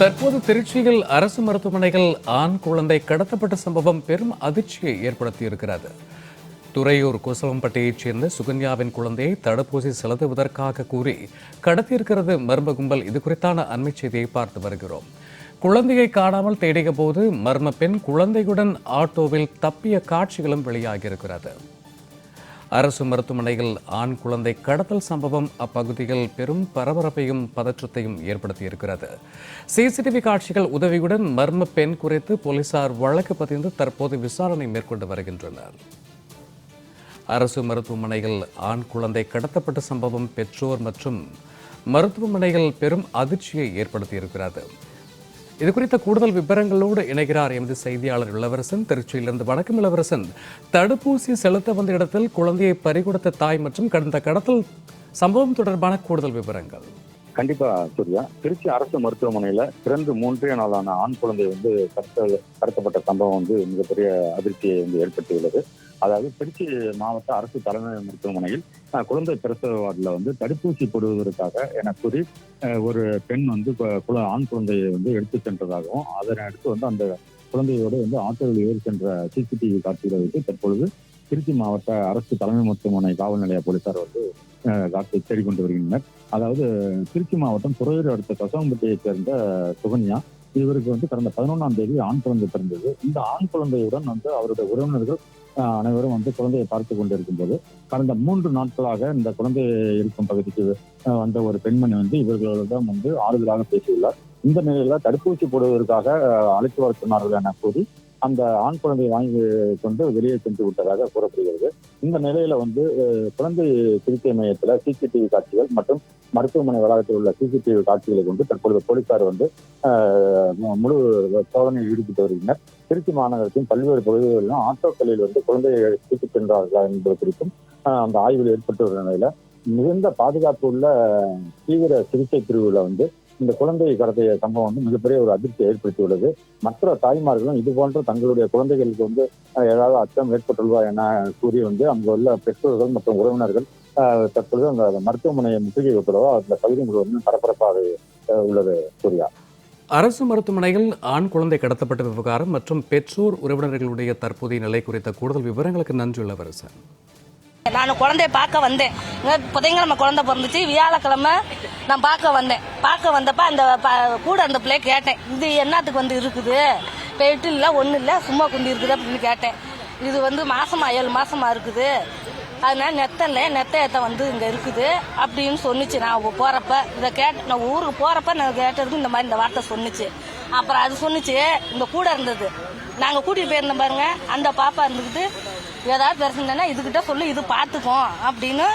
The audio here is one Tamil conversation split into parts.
தற்போது திருச்சியில் அரசு மருத்துவமனைகள் ஆண் குழந்தை கடத்தப்பட்ட சம்பவம் பெரும் அதிர்ச்சியை ஏற்படுத்தியிருக்கிறது. துறையூர் குசவம்பட்டியைச் சேர்ந்த சுகன்யாவின் குழந்தையை தடுப்பூசி செலுத்துவதற்காக கூறி கடத்தியிருக்கிறது மர்ம கும்பல். இது குறித்தான அண்மை செய்தியை பார்த்து வருகிறோம். குழந்தையை காணாமல் தேடிய போது மர்ம பெண் குழந்தையுடன் ஆட்டோவில் தப்பிய காட்சிகளும் வெளியாகியிருக்கிறது. அரசு மருத்துவமனையில் ஆண் குழந்தை கடத்தல் சம்பவம் அப்பகுதியில் பெரும் பரபரப்பையும் பதற்றத்தையும் ஏற்படுத்தியிருக்கிறது. சிசிடிவி காட்சிகள் உதவியுடன் மர்ம பெண் குறித்து போலீசார் வழக்கு பதிந்து தற்போது விசாரணை மேற்கொண்டு வருகின்றனர். அரசு மருத்துவமனையில் ஆண் குழந்தை கடத்தப்பட்ட சம்பவம் பெற்றோர் மற்றும் மருத்துவமனைகள் பெரும் அதிர்ச்சியை ஏற்படுத்தியிருக்கிறது. இது குறித்த கூடுதல் விவரங்களோடு இணைகிறார் எமது செய்தியாளர் இளவரசன். திருச்சியிலிருந்து வணக்கம் இளவரசன். தடுப்பூசி செலுத்த வந்த இடத்தில் குழந்தையை பறிகொடுத்த தாய் மற்றும் கடந்த கடத்தல் சம்பவம் தொடர்பான கூடுதல் விவரங்கள். கண்டிப்பா சூர்யா. திருச்சி அரசு மருத்துவமனையில பிறந்து மூன்றே நாளான ஆண் குழந்தை வந்து கடத்த கடத்தப்பட்ட சம்பவம் வந்து மிகப்பெரிய அதிர்ச்சியை வந்து ஏற்படுத்தியுள்ளது. அதாவது திருச்சி மாவட்ட அரசு தலைமை மருத்துவமனையில் குழந்தை பிரசவ வார்டில் வந்து தடுப்பூசி போடுவதற்காக என கூறி ஒரு பெண் வந்து கு- ஆண் குழந்தையை வந்து எடுத்து சென்றதாகவும் அதனை அடுத்து வந்து அந்த குழந்தையோடு வந்து ஆட்டோவில் ஏறி சென்ற சிசிடிவி காட்சிகளை வைத்து தற்பொழுது திருச்சி மாவட்ட அரசு தலைமை மருத்துவமனை காவல் நிலைய போலீசார் வந்து அஹ், தேடிக்கொண்டு வருகின்றனர். அதாவது திருச்சி மாவட்டம் துறையூர் அடுத்த கசவம்பட்டியைச் சேர்ந்த சுகன்யா இவருக்கு வந்து கடந்த பதினொன்றாம் தேதி ஆண் குழந்தை பிறந்தது. இந்த ஆண் குழந்தையுடன் வந்து அவருடைய உறவினர்கள் அனைவரும் வந்து குழந்தையை பார்த்து கொண்டிருக்கும் போது கடந்த மூன்று நாட்களாக இந்த குழந்தை இருக்கும் பகுதிக்கு வந்த ஒரு பெண்மணி வந்து இவர்களிடம் வந்து ஆறுதலாக பேசியுள்ளார். இந்த நிலையில தடுப்பூசி போடுவதற்காக ஆஹ், அழைத்து வர சொன்னார்கள் என கூறி அந்த ஆண் குழந்தையை வாங்கி கொண்டு வெளியே சென்று விட்டதாக கூறப்படுகிறது. இந்த நிலையில வந்து குழந்தை சிகிச்சை மையத்துல சிசிடிவி காட்சிகள் மற்றும் மருத்துவமனை வளாகத்தில் உள்ள சிசிடிவி காட்சிகளை கொண்டு தற்பொழுது போலீசார் வந்து ஆஹ், முழு சோதனையில் ஈடுபட்டு வருகின்றனர். திருச்சி மாநகரத்தின் பல்வேறு பகுதிகளிலும் ஆட்டோக்களில் வந்து குழந்தையை தூக்கிச் சென்றார்களா என்பது குறித்தும் அந்த ஆய்வில் ஏற்பட்டு வரும் நிலையில மிகுந்த பாதுகாப்பு உள்ள தீவிர சிகிச்சை பிரிவுல வந்து இந்த குழந்தை கடத்திய சம்பவம் வந்து மிகப்பெரிய ஒரு அதிர்ச்சியை ஏற்படுத்தியுள்ளது. மற்ற தாய்மார்களும் இது போன்ற தங்களுடைய குழந்தைகளுக்கு வந்து ஏதாவது அச்சம் ஏற்பட்டுள்ளதா என கூறி வந்து அங்கு உள்ள பெற்றோர்கள் மற்றும் உறவினர்கள் தற்பொழுது அந்த மருத்துவமனையை முற்றுகை வைப்பதோ அந்த பகுதி முழுவதும் பரபரப்பாக உள்ளது சூர்யா. அரசு மருத்துவமனையில் ஆண் குழந்தை கடத்தப்பட்ட விவகாரம் மற்றும் பெற்றோர் உறவினர்களுடைய தற்போதைய நிலை குறித்த கூடுதல் விவரங்களுக்கு நன்றியுள்ளவர் சார். நான் குழந்தைய பார்க்க வந்தேன். புதையங்கிழமை குழந்தை பிறந்துச்சு. வியாழக்கிழமை நான் பார்க்க வந்தேன். பார்க்க வந்தப்ப அந்த கூட அந்த பிள்ளைய கேட்டேன். இது என்னத்துக்கு வந்து இருக்குது? பெட்டு இல்லை ஒன்றும் இல்லை சும்மா குண்டி இருக்குது அப்படின்னு கேட்டேன். இது வந்து மாசமா ஏழு மாசமா இருக்குது. அதனால நெத்தல்ல நெத்த ஏத்த வந்து இங்கே இருக்குது அப்படின்னு சொன்னிச்சு. நான் போறப்ப இதை கேட்ட நான் ஊருக்கு போறப்ப நான் கேட்டதுக்கு இந்த மாதிரி இந்த வார்த்தை சொன்னுச்சு. அப்புறம் அது சொன்னுச்சு இந்த கூட இருந்தது. நாங்கள் கூட்டிட்டு போயிருந்தோம் பாருங்க. அந்த பாப்பா இருந்துக்கிட்டு ஏதாவது பிரச்சனைனா இதுகிட்ட சொல்லி இது பார்த்துக்கும் அப்படின்னு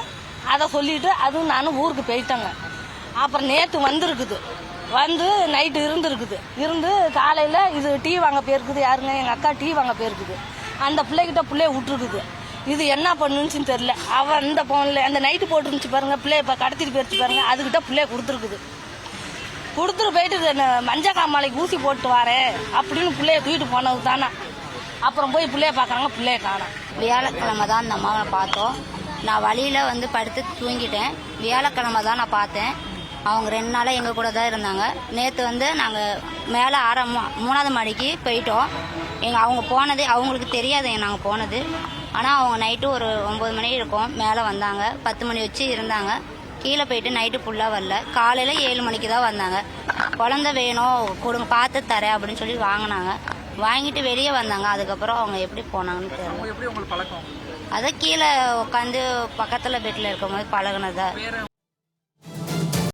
அதை சொல்லிட்டு அதுவும் நானும் ஊருக்கு போயிட்டேங்க. அப்புறம் நேற்று வந்துருக்குது. வந்து நைட்டு இருந்திருக்குது. இருந்து காலையில் இது டீ வாங்க போயிருக்குது யாருங்க? எங்கள் அக்கா டீ வாங்க போயிருக்குது. அந்த பிள்ளைகிட்ட பிள்ளைய விட்டுருக்குது. இது என்ன பண்ணுச்சுன்னு தெரியல. அவன் அந்த போன்ல அந்த நைட்டு போட்டுருந்துச்சு பாருங்க பிள்ளைய இப்போ கடத்திட்டு போயிருச்சு பாருங்க அதுகிட்ட பிள்ளைய கொடுத்துருக்குது. கொடுத்துட்டு போயிட்டு மஞ்சள் காமாலைக்கு ஊசி போட்டு வரேன் அப்படின்னு பிள்ளைய தூக்கிட்டு போனது தானே அப்புறம் போய் பிள்ளைய பார்க்குறாங்க பிள்ளைய காணும். வியாழக்கிழமை தான் அந்த அம்மாவை பார்த்தோம். நான் வழியில் வந்து படுத்து தூங்கிட்டேன். வியாழக்கிழமை தான் நான் பார்த்தேன். அவங்க ரெண்டு நாளாக எங்கள் கூட தான் இருந்தாங்க. நேற்று வந்து நாங்கள் மேலே ஆறாம் மா- மூணாவது மாடிக்கு போயிட்டோம். எங்கள் அவங்க போனது அவங்களுக்கு தெரியாது நாங்கள் போனது. ஆனால் அவங்க நைட்டு ஒரு ஒம்பது மணி இருக்கும் மேலே வந்தாங்க. பத்து மணி வச்சு இருந்தாங்க. கீழே போயிட்டு நைட்டு ஃபுல்லாக வரல. காலையில் ஏழு மணிக்கு தான் வந்தாங்க. குழந்த வேணும் கொடுங்க பார்த்து தரேன் அப்படின்னு சொல்லி வாங்கினாங்க. வாங்கிட்டு வெளியே வந்தாங்க. அதுக்கப்புறம் அவங்க எப்படி போனாங்கன்னு தெரியல. அதை கீழே உட்காந்து பக்கத்தில் பெட்டில் இருக்கும்போது பழகுனதா.